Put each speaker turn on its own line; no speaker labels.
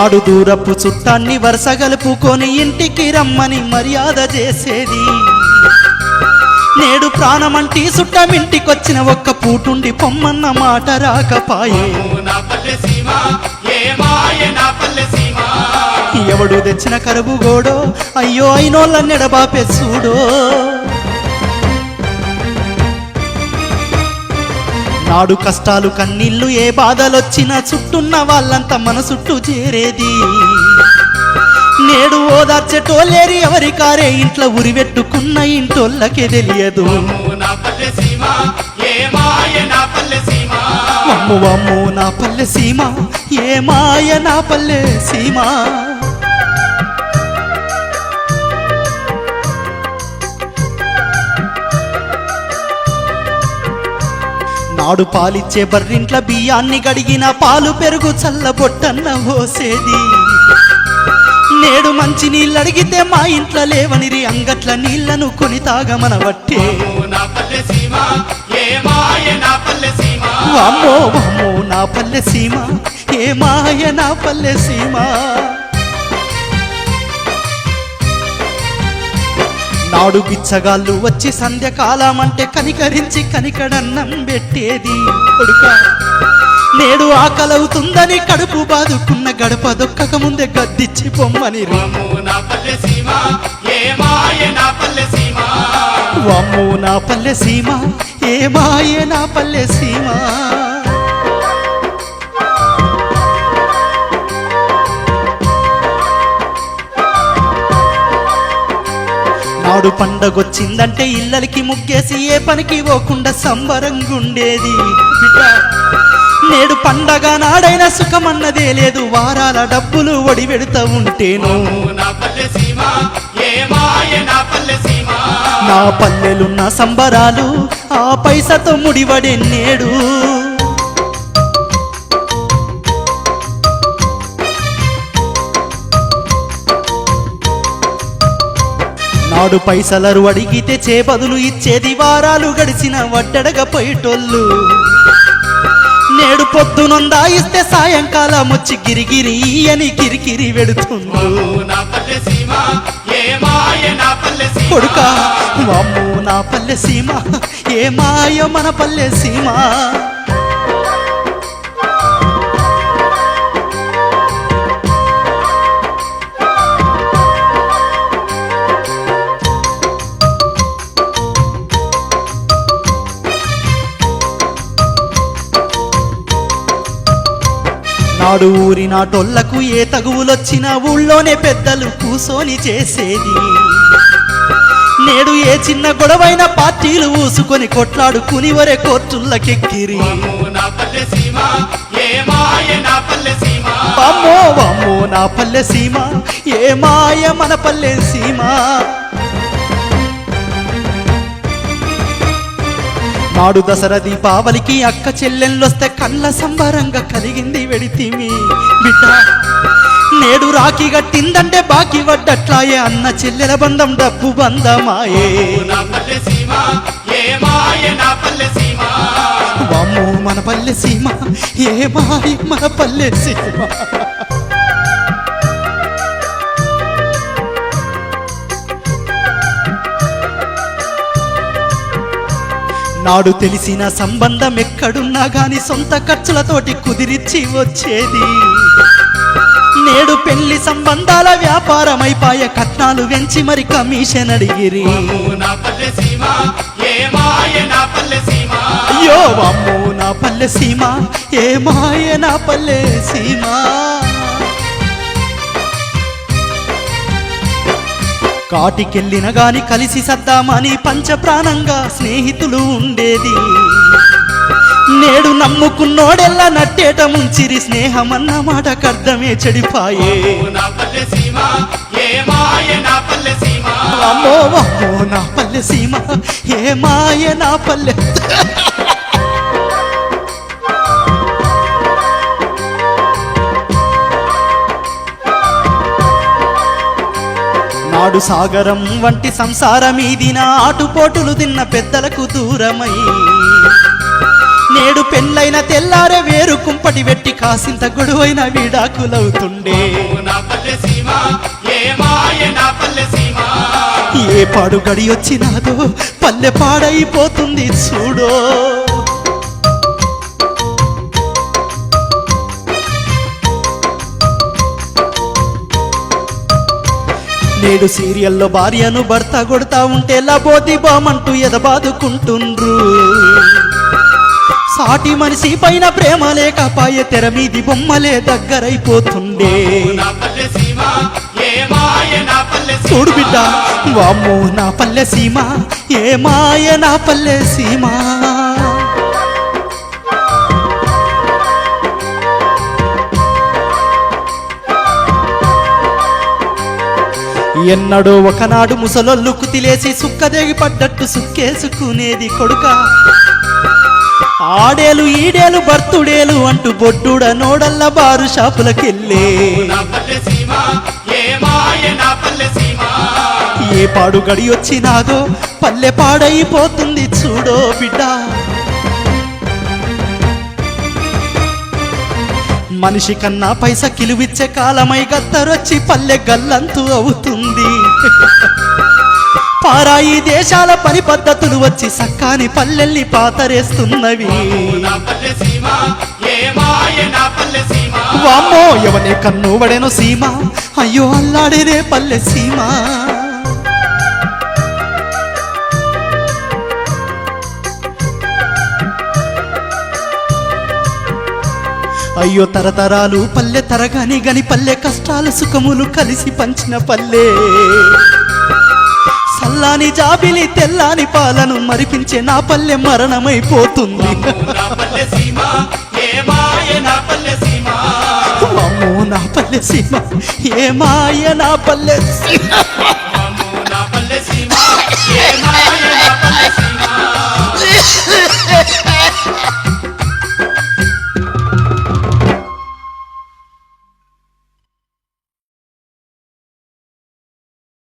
నాడు దూరపు చుట్టాన్ని వరుస గలుపుకొని ఇంటికి రమ్మని మర్యాద చేసేది. నేడు ప్రాణమంటి సుట్టమింటికొచ్చిన ఒక్క పూటుండి పొమ్మన్న మాట రాకపాయే. ఎవడు తెచ్చిన కరువు గోడో అయ్యో అయినోళ్ళ నెడబాపే చూడో నాడు కష్టాలు కన్నీళ్ళు ఏ బాధలొచ్చినా చుట్టున్న వాళ్ళంతా మన చుట్టూ చేరేది. నేడు ఓదార్చెటోలేరి ఎవరి కారే ఇంట్లో ఉరివెట్టుకున్న ఇంటోళ్ళకే తెలియదు. వమ్ము వమ్ము నా పల్లె సీమ. ఏ మాయ నా పల్లె సీమ? నాడు పాలిచ్చే బర్రింట్ల బియ్యాన్ని గడిగిన పాలు పెరుగు చల్లబొట్టన్న పోసేది. నేడు మంచి నీళ్ళు అడిగితే మా ఇంట్లో లేవనిరి అంగట్ల నీళ్ళను కొని తాగమన
వట్టే. అమ్మో నా పల్లె సీమ
వామ్మో వామ్మో నా పల్లె సీమ ఏ మాయ నా పల్లె సీమా. నాడు బిచ్చగాళ్ళు వచ్చి సంధ్యకాలం అంటే కనికరించి కనికడన్నం పెట్టేది. కొడుక నేడు ఆకలవుతుందని కడుపు బాదుకున్న గడప దొక్కక ముందే గద్దిచ్చి పొమ్మని వామ్మో నా పల్లె సీమ ఏ మాయ నా పల్లె సీమ? నాడు పండగొచ్చిందంటే ఇళ్ళకి ముగ్గేసి ఏ పనికి పోకుండా సంబరంగుండేది. నేడు పండగ నాడైన సుఖమన్నదే లేదు. వారాల డబ్బులు ఒడిపెడుతూ ఉంటేను.
నా నా
పల్లెలున్న సంబరాలు ఆ పైసతో ముడివడే నేడు ఆడు పైసలరు అడిగితే చేపదులు ఇచ్చేది వారాలు గడిచిన వడ్డడగ పోయేటోళ్ళు. నేడు పొద్దునందా ఇస్తే సాయంకాలం వచ్చి గిరిగిరి అని కిరికిరి వెడుతుంది
కొడుకా పల్లె నా పల్లె సీమ
కొడుక వామ్మో పల్లె సీమ ఏ మాయ మన పల్లె సీమా. నాడు ఊరి నాటోళ్ళకు ఏ తగువులొచ్చినా ఊళ్ళోనే పెద్దలు కూసోని చేసేది. నేడు ఏ చిన్న గొడవైన పార్టీలు ఊసుకొని కొట్లాడుకుని వరే
కోర్టుల్లకెక్కిరి అమ్మో అమ్మో నా పల్లె సీమ
ఏ మాయ మన పల్లె సీమా. నాడు దసరా దీపావళికి అక్క చెల్లెళ్ళొస్తే కళ్ళ సంబరంగా కలిగింది వెడితిమి బిడ్డ నేడు రాఖీ కట్టిందంటే బాకీ పడ్డట్లాయే అన్న చెల్లెల బంధం డబ్బు బంధమాయే.
నా
మన పల్లె సీమ ఏ మాయ మన పల్లె సీమ. నాడు తెలిసిన సంబంధం ఎక్కడున్నా గాని సొంత ఖర్చులతోటి కుదిరిచ్చి వచ్చేది. నేడు పెళ్ళి సంబంధాల వ్యాపారమైపాయ కట్నాలు వెంచి మరి కమిషన్ అడిగిరి. అయ్యో అమ్మో నా పల్లె సీమ ఏ మాయ నా పల్లె సీమా. కాటికెళ్ళిన గాని కలిసి సద్దామని పంచప్రాణంగా స్నేహితులు ఉండేది. నేడు నమ్ముకున్నోడెల్లా నట్టేట ముంచిరి స్నేహమన్న మాటకు అర్థమే చెడిపాయే.
నా పల్లె
అమ్మో అమ్మో నా పల్లె సీమ ఏ మాయ నా పల్లె. నాడు సాగరం వంటి సంసారమీదిన ఆటుపోటులు తిన్న పెద్దలకు దూరమై. నేడు పెళ్ళైన తెల్లారే వేరు కుంపటి వెట్టి కాసింత గొడవైన విడాకులవుతుండే.
ఏ
ఏ పాడు గడి వచ్చినాదో పల్లె పాడైపోతుంది చూడో. నేడు సీరియల్లో భార్యను భర్త కొడతా ఉంటే లబోది బామంటూ ఎదబాదుకుంటుండ్రు. సాటి మనిషి పైన ప్రేమ లేకపాయే తెర మీది బొమ్మలే దగ్గరైపోతుండే. చూడు బిడ్డ వామ్మో నా పల్లె సీమ ఏ మాయ నా పల్లె సీమా. ఎన్నడో ఒకనాడు ముసలొల్లు కుతిలేసి సుక్కదేగి పడ్డట్టు సుక్కేసుకునేది కొడుక. ఆడేలు ఈడేలు బర్తుడేలు అంటూ బొడ్డుడ నోడల్ల బారు షాపులకెళ్ళే.
ఏ
పాడు గడి వచ్చినాదో పల్లె పాడైపోతుంది చూడో బిడ్డ. మనిషి కన్నా పైస కిలువిచ్చే కాలమై గద్దరొచ్చి పల్లె గల్లంతు అవుతుంది. పారాయి దేశాల పని పద్ధతులు వచ్చి సక్కాని పల్లెల్ని పాతరేస్తున్నవి. వామ్మో ఎవనే కన్ను వడెను సీమ? అయ్యో అల్లాడేదే పల్లె సీమా. అయ్యో తరతరాలు పల్లె తరగాని గని పల్లె కష్టాలు సుఖములు కలిసి పంచిన పల్లె. సల్లాని జాబిలి తెల్లాని పాలను మరిపించే నా పల్లె మరణమైపోతుంది.
నా పల్లె సీమ ఏ మాయ నా పల్లె సీమ.
అమ్మో నా పల్లె సీమ ఏ మాయ నా పల్లె సీమ